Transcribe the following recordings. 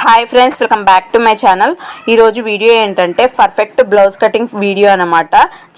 Hi friends welcome back to my channel ఈరోజు video ఏంటంటే perfect blouse cutting video అనమాట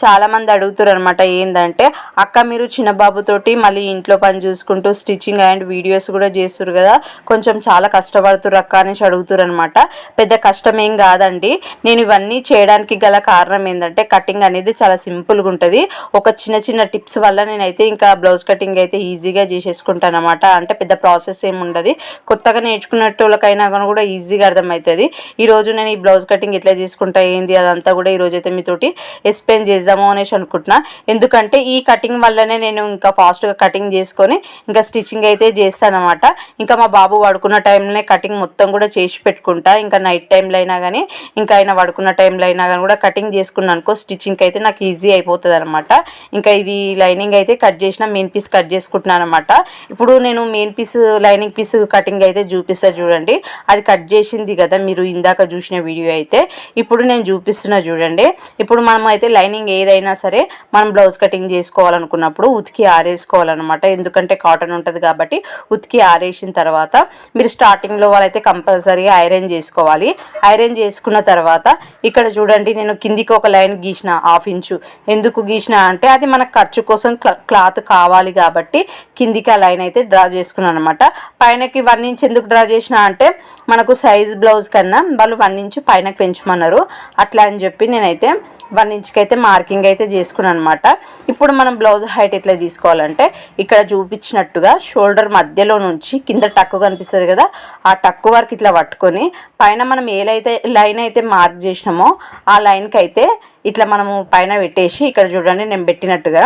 చాలామంది అడుగుతారు అనమాట ఏంటంటే అక్క మీరు చిన్న బాబుతోటి మళ్ళీ ఇంట్లో పని చూసుకుంటూ స్టిచ్చింగ్ అండ్ వీడియోస్ కూడా చేస్తారు కదా కొంచెం చాలా కష్టపడుతురు అక్క అనేసి అడుగుతారు అనమాట పెద్ద కష్టం ఏం కాదండి. నేను ఇవన్నీ చేయడానికి గల కారణం ఏంటంటే కటింగ్ అనేది చాలా సింపుల్గా ఉంటుంది. ఒక చిన్న చిన్న టిప్స్ వల్ల నేనైతే ఇంకా బ్లౌజ్ కటింగ్ అయితే ఈజీగా చేసేసుకుంటాను అనమాట అంటే పెద్ద ప్రాసెస్ ఏమి ఉండదు. కొత్తగా నేర్చుకునేటోళ్ళకైనా కానీ కూడా ఈజీగా అర్థమవుతుంది. ఈరోజు నేను ఈ బ్లౌజ్ కటింగ్ ఎట్లా చేసుకుంటా ఏంది అదంతా కూడా ఈరోజు అయితే మీతోటి ఎక్స్ప్లెయిన్ చేద్దాము అనేసి అనుకుంటున్నా. ఎందుకంటే ఈ కటింగ్ వల్లనే నేను ఇంకా ఫాస్ట్గా కటింగ్ చేసుకొని ఇంకా స్టిచ్చింగ్ అయితే చేస్తానమాట. ఇంకా మా బాబు పడుకున్న టైంలోనే కటింగ్ మొత్తం కూడా చేసి పెట్టుకుంటా. ఇంకా నైట్ టైంలో అయినా కానీ ఇంకా ఆయన పడుకున్న టైంలో అయినా కానీ కూడా కటింగ్ చేసుకున్నాను అనుకో స్టిచ్చింగ్ అయితే నాకు ఈజీ అయిపోతుంది అనమాట ఇంకా ఇది లైనింగ్ అయితే కట్ చేసిన మెయిన్ పీస్ కట్ చేసుకుంటున్నాను అనమాట. ఇప్పుడు నేను main piece lining piece cutting అయితే చూపిస్తా చూడండి. అది కట్ కట్ చేసింది కదా మీరు ఇందాక చూసిన వీడియో అయితే ఇప్పుడు నేను చూపిస్తున్నా చూడండి. ఇప్పుడు మనం అయితే లైనింగ్ ఏదైనా సరే మనం బ్లౌజ్ కటింగ్ చేసుకోవాలనుకున్నప్పుడు ఉతికి ఆరేసుకోవాలన్నమాట. ఎందుకంటే కాటన్ ఉంటుంది కాబట్టి ఉతికి ఆరేసిన తర్వాత మీరు స్టార్టింగ్లో వాళ్ళైతే కంపల్సరీగా ఐరన్ చేసుకోవాలి. ఐరన్ చేసుకున్న తర్వాత ఇక్కడ చూడండి నేను కిందికి ఒక లైన్ గీసిన హాఫ్ ఇంచు. ఎందుకు గీసిన అంటే అది మనకు ఖర్చు కోసం క్లాత్ కావాలి కాబట్టి కిందికి ఆ లైన్ అయితే డ్రా చేసుకున్నాను అనమాట పైనకి వన్ ఇంచ్ ఎందుకు డ్రా చేసిన అంటే మనకు సైజ్ బ్లౌజ్ కన్నా వాళ్ళు వన్ ఇంచ్ పైన పెంచమన్నారు. అట్లా అని చెప్పి నేనైతే వన్ ఇంచ్కి అయితే మార్కింగ్ అయితే చేసుకున్నాను అనమాట ఇప్పుడు మనం బ్లౌజ్ హైట్ ఎట్లా తీసుకోవాలంటే ఇక్కడ చూపించినట్టుగా షోల్డర్ మధ్యలో నుంచి కింద టక్కు కనిపిస్తుంది కదా ఆ టక్కు వరకు ఇట్లా పట్టుకొని పైన మనం ఏలైతే లైన్ అయితే మార్క్ చేసినామో ఆ లైన్కి అయితే ఇట్లా మనము పైన పెట్టేసి ఇక్కడ చూడండి నేను పెట్టినట్టుగా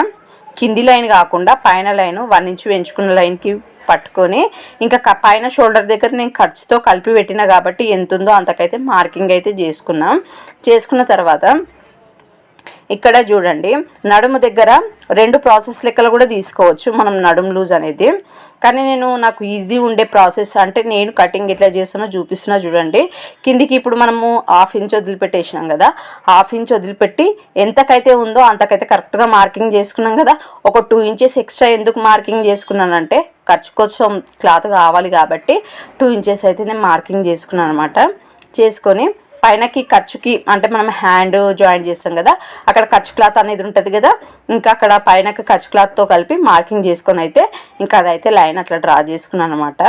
కింది లైన్ కాకుండా పైన లైన్ వన్ ఇంచ్ పెంచుకున్న లైన్కి పట్టుకొని ఇంకా పైన షోల్డర్ దగ్గర నేను ఖర్చుతో కలిపి పెట్టిన కాబట్టి ఎంత ఉందో అంతకైతే మార్కింగ్ అయితే చేసుకున్నాం. చేసుకున్న తర్వాత ఇక్కడ చూడండి నడుము దగ్గర రెండు ప్రాసెస్ లెక్కలు కూడా తీసుకోవచ్చు మనం నడుము లూజ్ అనేది. కానీ నేను నాకు ఈజీ ఉండే ప్రాసెస్ అంటే నేను కటింగ్ ఎట్లా చేస్తానో చూపిస్తున్నా చూడండి. కిందికి ఇప్పుడు మనము హాఫ్ ఇంచ్ వదిలిపెట్టేసినాం కదా హాఫ్ ఇంచ్ వదిలిపెట్టి ఎంతకైతే ఉందో అంతకైతే కరెక్ట్గా మార్కింగ్ చేసుకున్నాం కదా. ఒక టూ ఇంచెస్ ఎక్స్ట్రా ఎందుకు మార్కింగ్ చేసుకున్నానంటే ఖర్చు కొంచెం క్లాత్ కావాలి కాబట్టి టూ ఇంచెస్ అయితే నేను మార్కింగ్ చేసుకున్నాను అనమాట చేసుకొని పైనకి ఖర్చుకి అంటే మనం హ్యాండ్ జాయిన్ చేస్తాం కదా అక్కడ ఖర్చు క్లాత్ అనేది ఉంటుంది కదా ఇంకా అక్కడ పైనకి ఖర్చు క్లాత్తో కలిపి మార్కింగ్ చేసుకొని అయితే ఇంకా అదైతే లైన్ అట్లా డ్రా చేసుకున్నాను అనమాట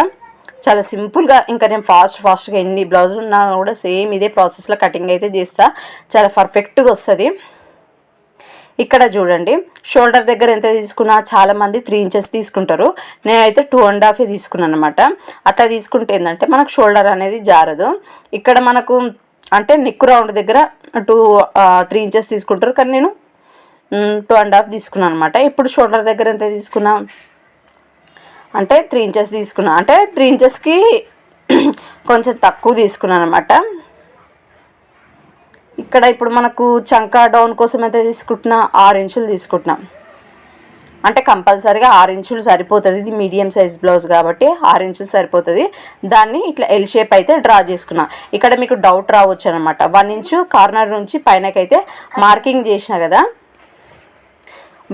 చాలా సింపుల్గా ఇంకా నేను ఫాస్ట్ ఫాస్ట్గా ఎన్ని బ్లౌజులు ఉన్నా కూడా సేమ్ ఇదే ప్రాసెస్లో కటింగ్ అయితే చేస్తా. చాలా పర్ఫెక్ట్గా వస్తుంది. ఇక్కడ చూడండి. షోల్డర్ దగ్గర ఎంత తీసుకున్నా చాలామంది త్రీ ఇంచెస్ తీసుకుంటారు. నేనైతే టూ అండ్ హాఫే తీసుకున్నాను అనమాట అట్లా తీసుకుంటే ఏంటంటే మనకు షోల్డర్ అనేది జారదు. ఇక్కడ మనకు అంటే నెక్ రౌండ్ దగ్గర టూ త్రీ ఇంచెస్ తీసుకుంటారు. కానీ నేను టూ అండ్ హాఫ్ తీసుకున్నాను అనమాట ఇప్పుడు షోల్డర్ దగ్గర ఎంత తీసుకున్నా అంటే త్రీ ఇంచెస్ తీసుకున్నా. అంటే త్రీ ఇంచెస్కి కొంచెం తక్కువ తీసుకున్నాను అనమాట ఇక్కడ ఇప్పుడు మనకు చంకా డౌన్ కోసం అయితే తీసుకుంటున్నా ఆరు ఇంచులు తీసుకుంటున్నాం. అంటే కంపల్సరీగా ఆరు ఇంచులు సరిపోతుంది. ఇది మీడియం సైజ్ బ్లౌజ్ కాబట్టి ఆరు ఇంచులు సరిపోతుంది. దాన్ని ఇట్లా ఎల్ షేప్ అయితే డ్రా చేసుకున్నా. ఇక్కడ మీకు డౌట్ రావచ్చు అనమాట వన్ ఇంచు కార్నర్ నుంచి పైనకైతే మార్కింగ్ చేసిన కదా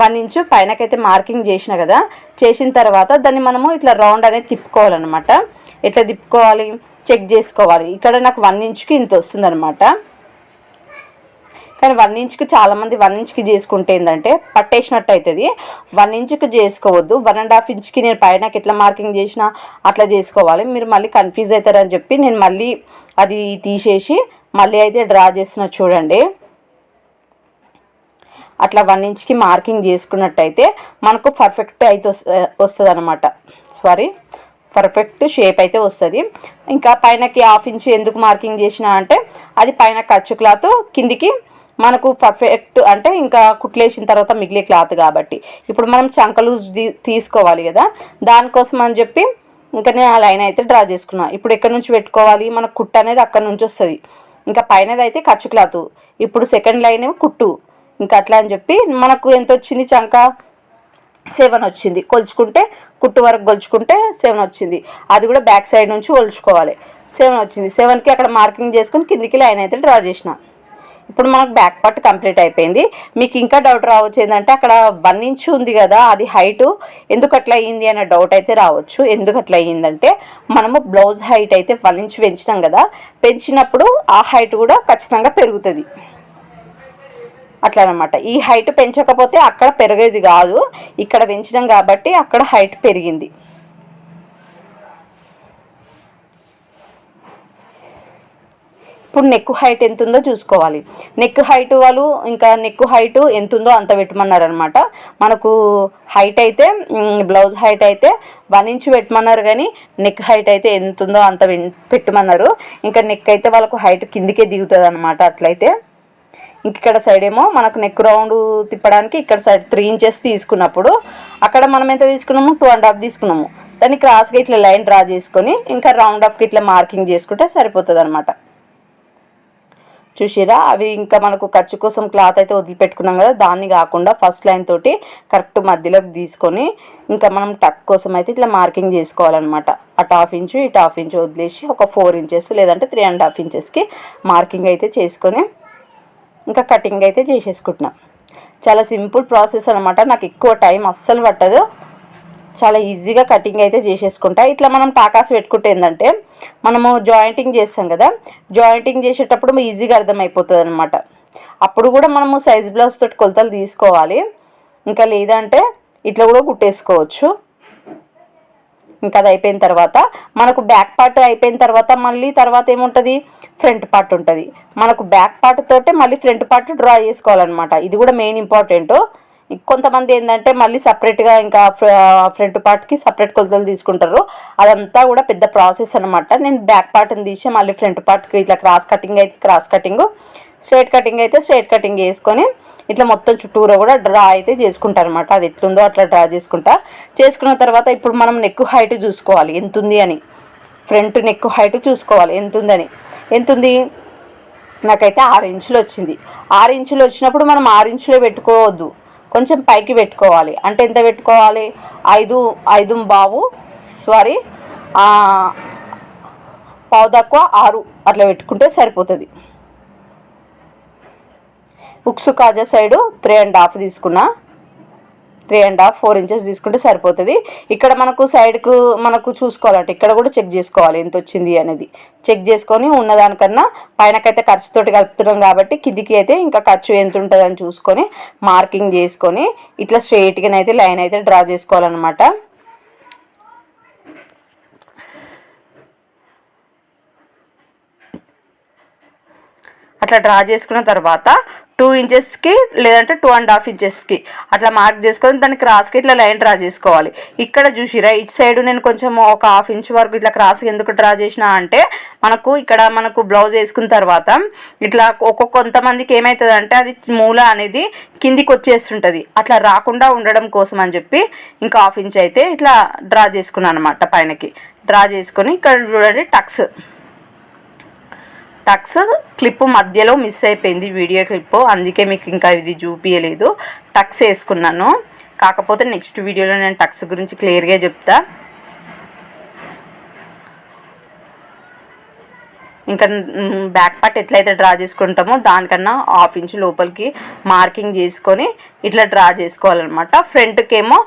వన్ ఇంచు పైనకైతే మార్కింగ్ చేసిన కదా చేసిన తర్వాత దాన్ని మనము ఇట్లా రౌండ్ అనేది తిప్పుకోవాలన్నమాట. ఎట్లా తిప్పుకోవాలి? చెక్ చేసుకోవాలి. ఇక్కడ నాకు వన్ ఇంచుకి ఇంత వస్తుందన్నమాట. కానీ వన్ ఇంచ్కి చాలామంది వన్ ఇంచ్కి చేసుకుంటే ఏంటంటే పట్టేసినట్టు అవుతుంది వన్ ఇంచ్కి చేసుకోవద్దు. వన్ అండ్ హాఫ్ ఇంచ్కి నేను పైన ఎట్లా మార్కింగ్ చేసినా అట్లా చేసుకోవాలి. మీరు మళ్ళీ కన్ఫ్యూజ్ అవుతారని చెప్పి నేను మళ్ళీ అది తీసేసి మళ్ళీ అయితే డ్రా చేసిన చూడండి. అట్లా వన్ ఇంచ్కి మార్కింగ్ చేసుకున్నట్టయితే మనకు పర్ఫెక్ట్ అయితే వస్తుంది అనమాట సారీ పర్ఫెక్ట్ షేప్ అయితే వస్తుంది. ఇంకా పైనకి హాఫ్ ఇంచ్ ఎందుకు మార్కింగ్ చేసిన అంటే అది పైన ఖర్చు క్లాత్ కిందికి మనకు పర్ఫెక్ట్ అంటే ఇంకా కుట్లేసిన తర్వాత మిగిలే క్లాత్ కాబట్టి. ఇప్పుడు మనం చంకలు తీసుకోవాలి కదా. దానికోసం అని చెప్పి ఇంకా నేను ఆ లైన్ అయితే డ్రా చేసుకున్నాను ఇప్పుడు ఎక్కడి నుంచి పెట్టుకోవాలి? మన కుట్టు అనేది అక్కడ నుంచి వస్తుంది. ఇంకా పైనది అయితే ఖర్చు క్లాత్. ఇప్పుడు సెకండ్ లైన్ ఏమో కుట్టు. ఇంకా అట్లా అని చెప్పి మనకు ఎంత వచ్చింది చంక? సెవెన్ వచ్చింది. కొలుచుకుంటే కుట్టు వరకు కొలుచుకుంటే సెవెన్ వచ్చింది. అది కూడా బ్యాక్ సైడ్ నుంచి కొలుచుకోవాలి. సెవెన్ వచ్చింది. సెవెన్కి అక్కడ మార్కింగ్ చేసుకుని కిందికి లైన్ అయితే డ్రా చేసిన. ఇప్పుడు మనకు బ్యాక్ పార్ట్ కంప్లీట్ అయిపోయింది. మీకు ఇంకా డౌట్ రావచ్చు ఏంటంటే అక్కడ వన్ ఇంచ్ ఉంది కదా అది హైట్ ఎందుకు అట్లా అయ్యింది అనే డౌట్ అయితే రావచ్చు. ఎందుకు అట్లా అయ్యిందంటే మనము బ్లౌజ్ హైట్ అయితే వన్ ఇంచ్ పెంచినాం కదా పెంచినప్పుడు ఆ హైట్ కూడా ఖచ్చితంగా పెరుగుతుంది. అట్లా అనమాట ఈ హైట్ పెంచకపోతే అక్కడ పెరిగేది కాదు. ఇక్కడ పెంచడం కాబట్టి అక్కడ హైట్ పెరిగింది. ఇప్పుడు నెక్ హైట్ ఎంత ఉందో చూసుకోవాలి. నెక్ హైట్ వాళ్ళు ఇంకా నెక్ హైట్ ఎంత ఉందో అంత పెట్టమన్నారు అనమాట మనకు హైట్ అయితే బ్లౌజ్ హైట్ అయితే వన్ ఇంచ్ పెట్టమన్నారు కానీ నెక్ హైట్ అయితే ఎంత ఉందో అంత పెట్టమన్నారు. ఇంకా నెక్ అయితే వాళ్ళకు హైట్ కిందికే దిగుతుంది అనమాట అట్లయితే ఇక్కడ సైడ్ ఏమో మనకు నెక్ రౌండ్ తిప్పడానికి ఇక్కడ సైడ్ త్రీ ఇంచెస్ తీసుకున్నప్పుడు అక్కడ మనం ఎంత తీసుకున్నాము? టూ అండ్ హాఫ్ తీసుకున్నాము. దాన్ని క్రాస్గా ఇట్లా లైన్ డ్రా చేసుకొని ఇంకా రౌండ్ ఆఫ్కి ఇట్లా మార్కింగ్ చేసుకుంటే సరిపోతుంది అనమాట చూసిరా అవి ఇంకా మనకు ఖర్చు కోసం క్లాత్ అయితే వదిలిపెట్టుకున్నాం కదా దాన్ని కాకుండా ఫస్ట్ లైన్ తోటి కరెక్ట్ మధ్యలోకి తీసుకొని ఇంకా మనం టక్ కోసం అయితే ఇట్లా మార్కింగ్ చేసుకోవాలన్నమాట. అటు హాఫ్ ఇంచు ఇటు హాఫ్ ఇంచు వదిలేసి ఒక ఫోర్ ఇంచెస్ లేదంటే త్రీ అండ్ హాఫ్ ఇంచెస్కి మార్కింగ్ అయితే చేసుకొని ఇంకా కటింగ్ అయితే చేసేసుకుంటున్నాం. చాలా సింపుల్ ప్రాసెస్ అనమాట నాకు ఎక్కువ టైం అస్సలు పట్టదు. చాలా ఈజీగా కటింగ్ అయితే చేసేసుకుంటా. ఇట్లా మనం టాకాస్ పెట్టుకుంటే ఏంటంటే మనము జాయింటింగ్ చేస్తాం కదా జాయింటింగ్ చేసేటప్పుడు ఈజీగా అర్థమైపోతుంది అనమాట అప్పుడు కూడా మనము సైజ్ బ్లౌజ్ తోటి కొలతలు తీసుకోవాలి. ఇంకా లేదంటే ఇట్లా కూడా కుట్టేసుకోవచ్చు. ఇంకా అది అయిపోయిన తర్వాత మనకు బ్యాక్ పార్ట్ అయిపోయిన తర్వాత మళ్ళీ తర్వాత ఏముంటుంది? ఫ్రంట్ పార్ట్ ఉంటుంది. మనకు బ్యాక్ పార్ట్ తోటే మళ్ళీ ఫ్రంట్ పార్ట్ డ్రా చేసుకోవాలన్నమాట. ఇది కూడా మెయిన్ ఇంపార్టెంట్ కొంతమంది ఏంటంటే మళ్ళీ సపరేట్గా ఇంకా ఫ్రంట్ పార్ట్కి సపరేట్ కొలతలు తీసుకుంటారు. అదంతా కూడా పెద్ద ప్రాసెస్ అనమాట నేను బ్యాక్ పార్ట్ని తీసి మళ్ళీ ఫ్రంట్ పార్ట్కి ఇట్లా క్రాస్ కటింగ్ అయితే క్రాస్ కటింగ్ స్ట్రైట్ కటింగ్ అయితే స్ట్రైట్ కటింగ్ చేసుకొని ఇట్లా మొత్తం చుట్టూరా కూడా డ్రా అయితే చేసుకుంటా అనమాట అది ఎట్లుందో అట్లా డ్రా చేసుకుంటా. చేసుకున్న తర్వాత ఇప్పుడు మనం నెక్ హైట్ చూసుకోవాలి. ఎంత ఉంది అని. ఫ్రంట్ నెక్ హైట్ చూసుకోవాలి. ఎంత ఉందని ఎంత ఉంది నాకైతే ఆరు ఇంచులు వచ్చింది. ఆరు ఇంచులు వచ్చినప్పుడు మనం ఆరు ఇంచులే పెట్టుకోవద్దు. కొంచెం పైకి పెట్టుకోవాలి. అంటే ఎంత పెట్టుకోవాలి? ఐదు ఐదు బావు సారీ పావు తక్కువ ఆరు అట్లా పెట్టుకుంటే సరిపోతుంది. ఉక్సు కాజా సైడు త్రీ అండ్ హాఫ్ తీసుకున్నా. Three and half four inches తీసుకుంటే సరిపోతుంది. ఇక్కడ మనకు సైడ్కు మనకు చూసుకోవాలంటే ఇక్కడ కూడా చెక్ చేసుకోవాలి ఎంత వచ్చింది అనేది. చెక్ చేసుకొని ఉన్నదానికన్నా పైనకైతే ఖర్చుతోటి కలుపుతున్నాం కాబట్టి కిందికి అయితే ఇంకా ఖర్చు ఎంత ఉంటుందని చూసుకొని మార్కింగ్ చేసుకొని ఇట్లా స్ట్రైట్గానైతే లైన్ అయితే డ్రా చేసుకోవాలన్నమాట. అట్లా డ్రా చేసుకున్న తర్వాత టూ ఇంచెస్కి లేదంటే టూ అండ్ హాఫ్ ఇంచెస్కి అట్లా మార్క్ చేసుకొని దాన్ని క్రాస్కి ఇట్లా లైన్ డ్రా చేసుకోవాలి. ఇక్కడ చూసిరా ఇటు సైడ్ నేను కొంచెం ఒక హాఫ్ ఇంచ్ వరకు ఇట్లా క్రాస్కి ఎందుకు డ్రా చేసిన అంటే మనకు ఇక్కడ మనకు బ్లౌజ్ వేసుకున్న తర్వాత ఇట్లా ఒక్కొక్క కొంతమందికి ఏమవుతుంది అంటే అది మూల అనేది కిందికి వచ్చేస్తుంటుంది. అట్లా రాకుండా ఉండడం కోసం అని చెప్పి ఇంకా హాఫ్ ఇంచ్ అయితే ఇట్లా డ్రా చేసుకున్నాను అనమాట పైనకి. డ్రా చేసుకొని ఇక్కడ చూడండి టక్స్. టక్స్ క్లిప్ మధ్యలో మిస్ అయిపోయింది వీడియో క్లిప్ అందుకే మీకు ఇంకా ఇది చూపించలేదు టక్స్ వేసుకున్నాను. కాకపోతే నెక్స్ట్ వీడియోలో నేను టక్స్ గురించి క్లియర్గా చెప్తా. ఇంకా బ్యాక్ పార్ట్ ఎట్లయితే డ్రా చేసుకుంటామో దానికన్నా హాఫ్ ఇంచ్ లోపలికి మార్కింగ్ చేసుకొని ఇట్లా డ్రా చేసుకోవాలన్నమాట. ఫ్రంట్కి ఏమో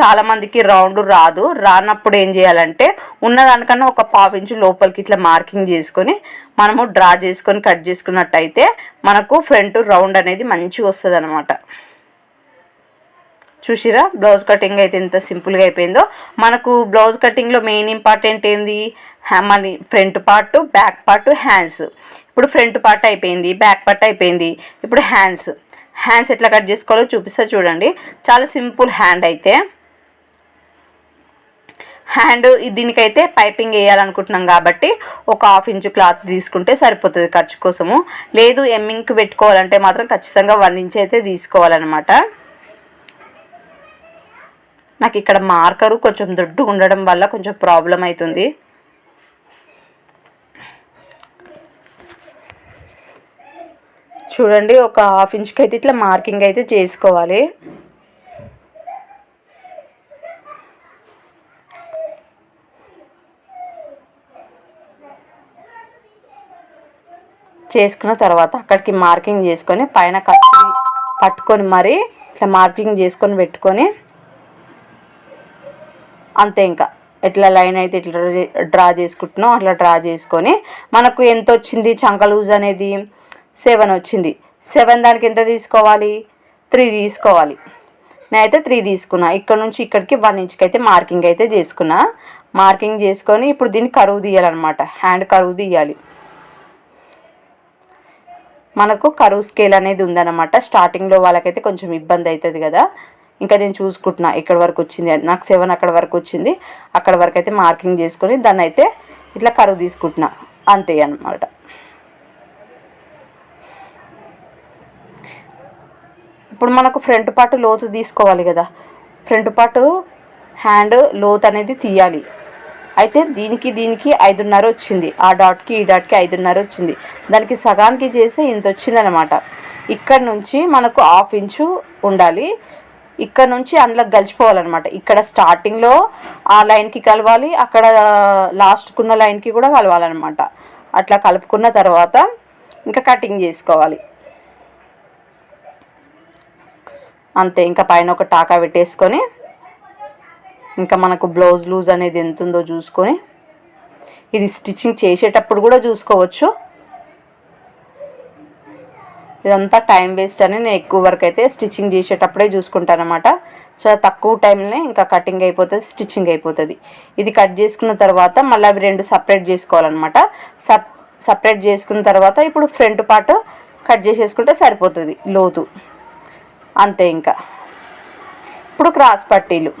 చాలామందికి రౌండ్ రాదు. రానప్పుడు ఏం చేయాలంటే ఉన్నదానికన్నా ఒక పావు ఇంచు లోపలికి ఇట్లా మార్కింగ్ చేసుకొని మనము డ్రా చేసుకొని కట్ చేసుకున్నట్టయితే మనకు ఫ్రంట్ రౌండ్ అనేది మంచిగా వస్తుంది అనమాట చూసిరా? బ్లౌజ్ కటింగ్ అయితే ఎంత సింపుల్గా అయిపోయిందో. మనకు బ్లౌజ్ కటింగ్లో మెయిన్ ఇంపార్టెంట్ ఏంది? మళ్ళీ front part back part hands. ఇప్పుడు ఫ్రంట్ పార్ట్ అయిపోయింది బ్యాక్ పార్ట్ అయిపోయింది. ఇప్పుడు హ్యాండ్స్. హ్యాండ్స్ ఎట్లా కట్ చేసుకోవాలో చూపిస్తా చూడండి. చాలా సింపుల్ హ్యాండ్ అయితే. హ్యాండ్ దీనికైతే పైపింగ్ వేయాలనుకుంటున్నాం కాబట్టి ఒక హాఫ్ ఇంచు క్లాత్ తీసుకుంటే సరిపోతుంది ఖర్చు కోసము. లేదు ఎమ్మింగ్కి పెట్టుకోవాలంటే మాత్రం ఖచ్చితంగా వన్ ఇంచ్ అయితే తీసుకోవాలన్నమాట. నాకు ఇక్కడ మార్కరు కొంచెం దొడ్డు ఉండడం వల్ల కొంచెం ప్రాబ్లం అవుతుంది చూడండి ఒక హాఫ్ ఇంచ్కి అయితే ఇట్లా మార్కింగ్ అయితే చేసుకోవాలి. చేసుకున్న తర్వాత అక్కడికి మార్కింగ్ చేసుకొని పైన కత్తి పట్టుకొని మరీ ఇట్లా మార్కింగ్ చేసుకొని పెట్టుకొని అంతే ఇంకా. ఎట్లా లైన్ అయితే ఇట్లా డ్రా చేసుకుంటున్నాం అట్లా డ్రా చేసుకొని మనకు ఎంత వచ్చింది? చంక లూజ్ అనేది సెవెన్ వచ్చింది. సెవెన్ దానికి ఎంత తీసుకోవాలి? త్రీ తీసుకోవాలి. నేనైతే త్రీ తీసుకున్నా. ఇక్కడ నుంచి ఇక్కడికి వన్ ఇంచ్కి అయితే మార్కింగ్ అయితే చేసుకున్నా. మార్కింగ్ చేసుకొని ఇప్పుడు దీన్ని కరువు తీయాలన్నమాట. హ్యాండ్ కరువు తీయాలి. మనకు కరువు స్కేల్ అనేది ఉందన్నమాట. స్టార్టింగ్లో వాళ్ళకైతే కొంచెం ఇబ్బంది అవుతుంది కదా. ఇంకా నేను చూసుకుంటున్నా ఇక్కడ వరకు వచ్చింది. నాకు సెవెన్ అక్కడ వరకు వచ్చింది. అక్కడ వరకు అయితే మార్కింగ్ చేసుకొని దాన్ని అయితే ఇట్లా కరువు తీసుకుంటున్నా. అంతే అనమాట ఇప్పుడు మనకు ఫ్రంట్ పార్ట్ లోతు తీసుకోవాలి కదా. ఫ్రంట్ పార్ట్ హ్యాండ్ లోత్ అనేది తీయాలి. అయితే దీనికి దీనికి ఐదున్నర వచ్చింది. ఆ డాట్కి ఈ డాట్కి ఐదున్నర వచ్చింది. దానికి సగానికి చేస్తే ఇంత వచ్చిందనమాట ఇక్కడ నుంచి మనకు హాఫ్ ఇంచు ఉండాలి. ఇక్కడ నుంచి అందులో కలిసిపోవాలన్నమాట. ఇక్కడ స్టార్టింగ్లో ఆ లైన్కి కలవాలి. అక్కడ లాస్ట్కున్న లైన్కి కూడా కలవాలన్నమాట. అట్లా కలుపుకున్న తర్వాత ఇంకా కటింగ్ చేసుకోవాలి. అంతే ఇంకా పైన ఒక టాకా పెట్టేసుకొని ఇంకా మనకు బ్లౌజ్ లూజ్ అనేది ఎంత ఉందో చూసుకొని ఇది స్టిచ్చింగ్ చేసేటప్పుడు కూడా చూసుకోవచ్చు. ఇదంతా టైం వేస్ట్ అని నేను ఎక్కువ వరకు అయితే స్టిచ్చింగ్ చేసేటప్పుడే చూసుకుంటాను అనమాట చాలా తక్కువ టైంలోనే ఇంకా కటింగ్ అయిపోతుంది స్టిచ్చింగ్ అయిపోతుంది. ఇది కట్ చేసుకున్న తర్వాత మళ్ళీ అవి రెండు సపరేట్ చేసుకోవాలన్నమాట. సప్ సపరేట్ చేసుకున్న తర్వాత ఇప్పుడు ఫ్రంట్ పార్ట్ కట్ చేసేసుకుంటే సరిపోతుంది లోతు. అంతే ఇంకా. ఇప్పుడు క్రాస్ పట్టీలు.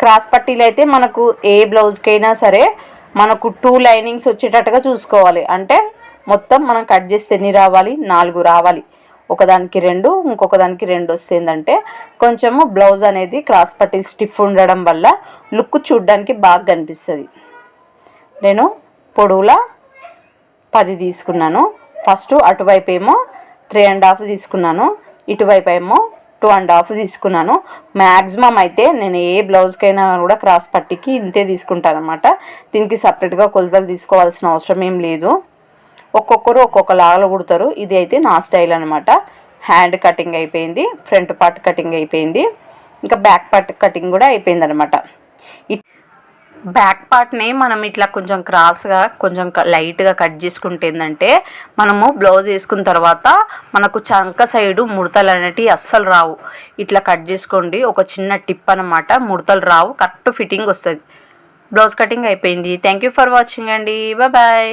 క్రాస్ పట్టీలు అయితే మనకు ఏ బ్లౌజ్కైనా సరే మనకు టూ లైనింగ్స్ వచ్చేటట్టుగా చూసుకోవాలి. అంటే మొత్తం మనం కట్ చేస్తే ఎన్ని రావాలి? నాలుగు రావాలి. ఒకదానికి రెండు ఇంకొక దానికి రెండు వస్తుందంటే కొంచెము బ్లౌజ్ అనేది క్రాస్ పట్టీ స్టిఫ్ ఉండడం వల్ల లుక్ చూడడానికి బాగా కనిపిస్తుంది. నేను పొడవులా పది తీసుకున్నాను. ఫస్ట్ అటువైపు ఏమో త్రీ అండ్ హాఫ్ తీసుకున్నాను. ఇటువైపు ఏమో టూ అండ్ హాఫ్ తీసుకున్నాను. మ్యాక్సిమం అయితే నేను ఏ బ్లౌజ్కైనా కూడా క్రాస్ పట్టికి ఇంతే తీసుకుంటాను అనమాట దీనికి సపరేట్గా కొలతలు తీసుకోవాల్సిన అవసరం ఏం లేదు. ఒక్కొక్కరు ఒక్కొక్క లాగలు కుడతారు. ఇది అయితే నా స్టైల్ అనమాట హ్యాండ్ కటింగ్ అయిపోయింది ఫ్రంట్ పార్ట్ కటింగ్ అయిపోయింది. ఇంకా బ్యాక్ పార్ట్ కటింగ్ కూడా అయిపోయింది అనమాట బ్యాక్ పార్ట్ని మనం ఇట్లా కొంచెం క్రాస్గా కొంచెం లైట్గా కట్ చేసుకుంటే ఏంటంటే మనము బ్లౌజ్ వేసుకున్న తర్వాత మనకు చంక సైడు ముడతలు అనేటివి అస్సలు రావు. ఇట్లా కట్ చేసుకోండి ఒక చిన్న టిప్ అనమాట ముడతలు రావు కరెక్ట్ ఫిట్టింగ్ వస్తుంది. బ్లౌజ్ కటింగ్ అయిపోయింది. థ్యాంక్ యూ ఫర్ వాచింగ్ అండి. బాయ్.